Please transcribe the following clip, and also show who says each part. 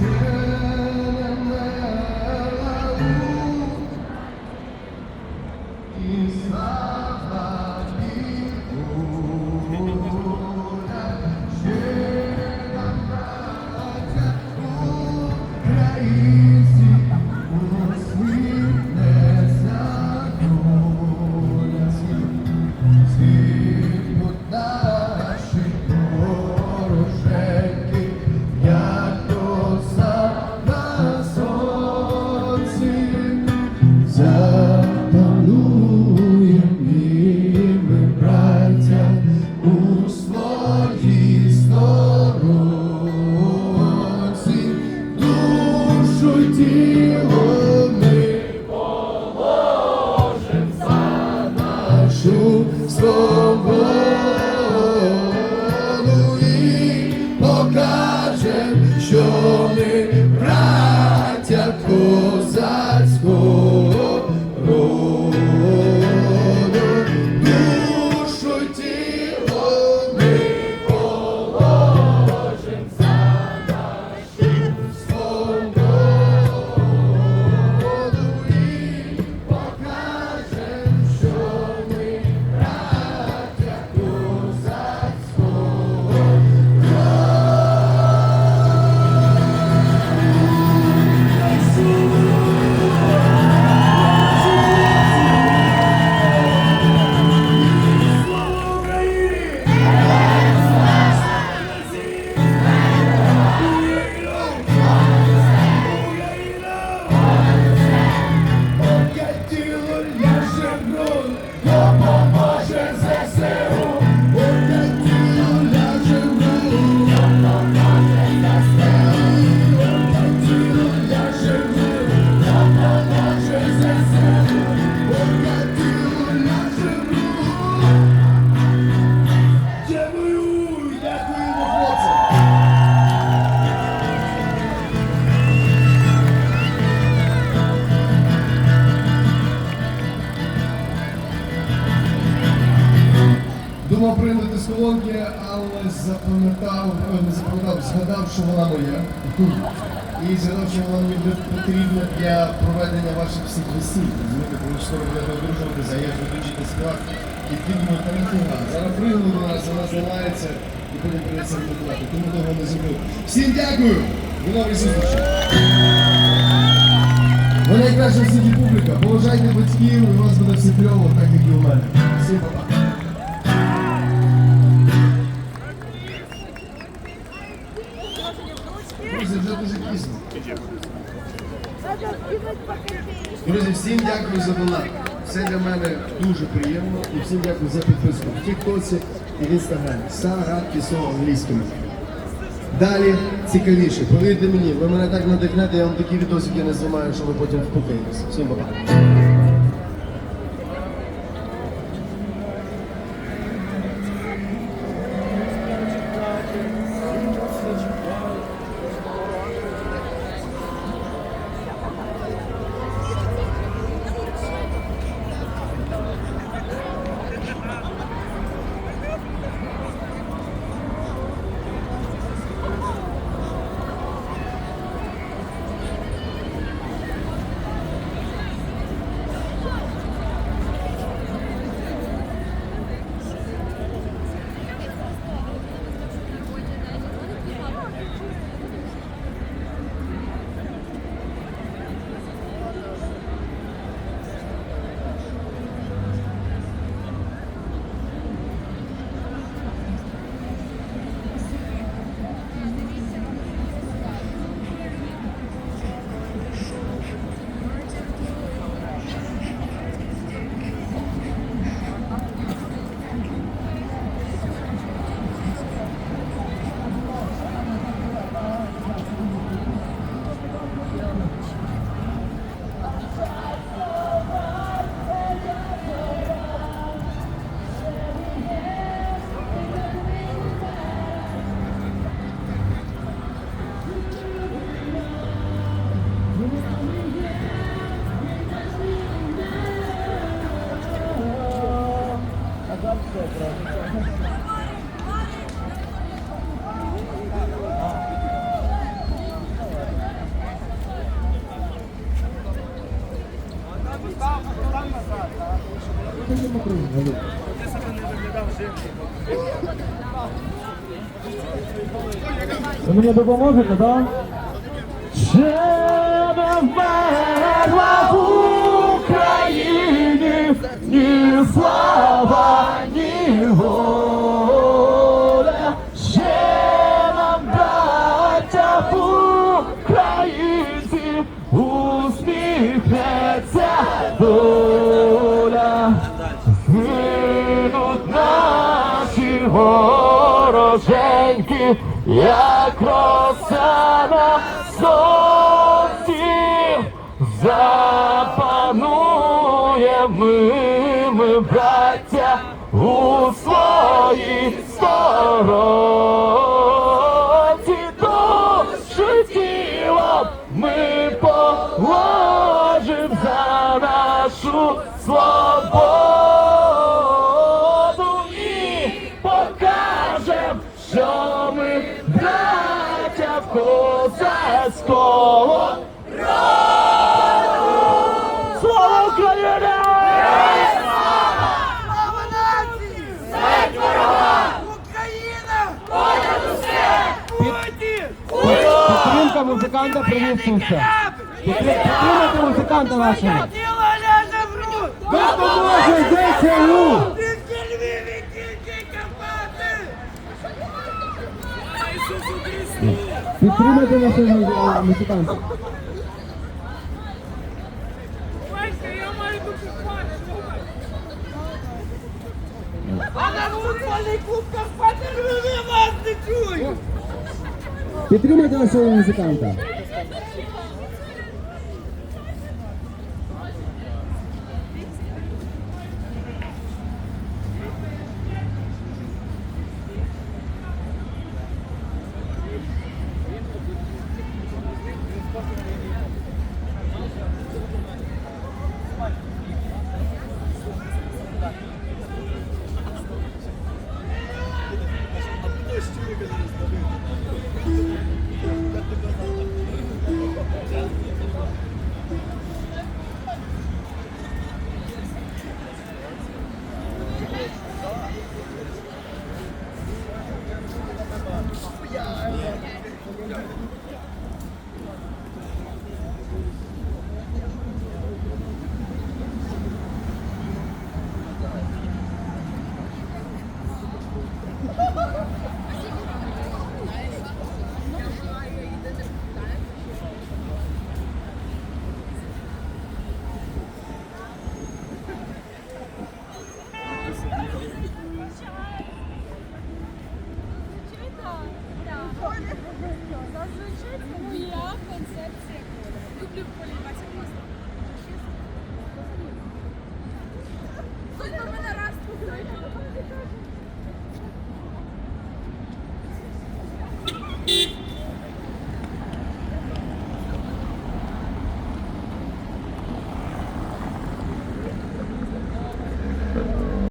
Speaker 1: Як Колонки, але запам'ятав, не запам'ятав, згадав, що вона моя. І згадав, що вона мені потрібна для проведення ваших всіх весіль. Розумієте, коли ж скоро будете одружуватися, а я ж. І думав, та ніфіга. Зараз прийняли до нас, вона зламається і потім прийдеться ремонтувати. Тому того не забув. Всім дякую! До нових зустрічей! Ви найкраща в світі публіка. Поважайте батьків, у вас буде все кльово, так як і у мене. Всім па-па. Друзі, вже дуже пізно. Друзі, всім дякую за донат. Це для мене дуже приємно і всім дякую за підписку в Тіктоці і в інстаграмі. Сара Пісо англійськими. Далі цікавіше. Повірте мені, ви мене так надихнете, я вам такі відосики не знімаю, що ви потім впукаєтеся. Всім па-па.
Speaker 2: Ви мені допоможете, так? Ще не вмерла в Україні ні слава, ні воля. Наші вороженьки, як роса на сонці, запануємо ми, ми, браття, у своїй сторонці браття козацького роду. Слава Україні!
Speaker 3: Слава нації! Смерть ворогам! Україна! Понад усе! Путін!
Speaker 2: Підтримка музиканта приміщується. Підтримайте музиканта нашого. Допоможе!
Speaker 3: Львові вас не чують!
Speaker 2: Підтримайте нашого музиканта.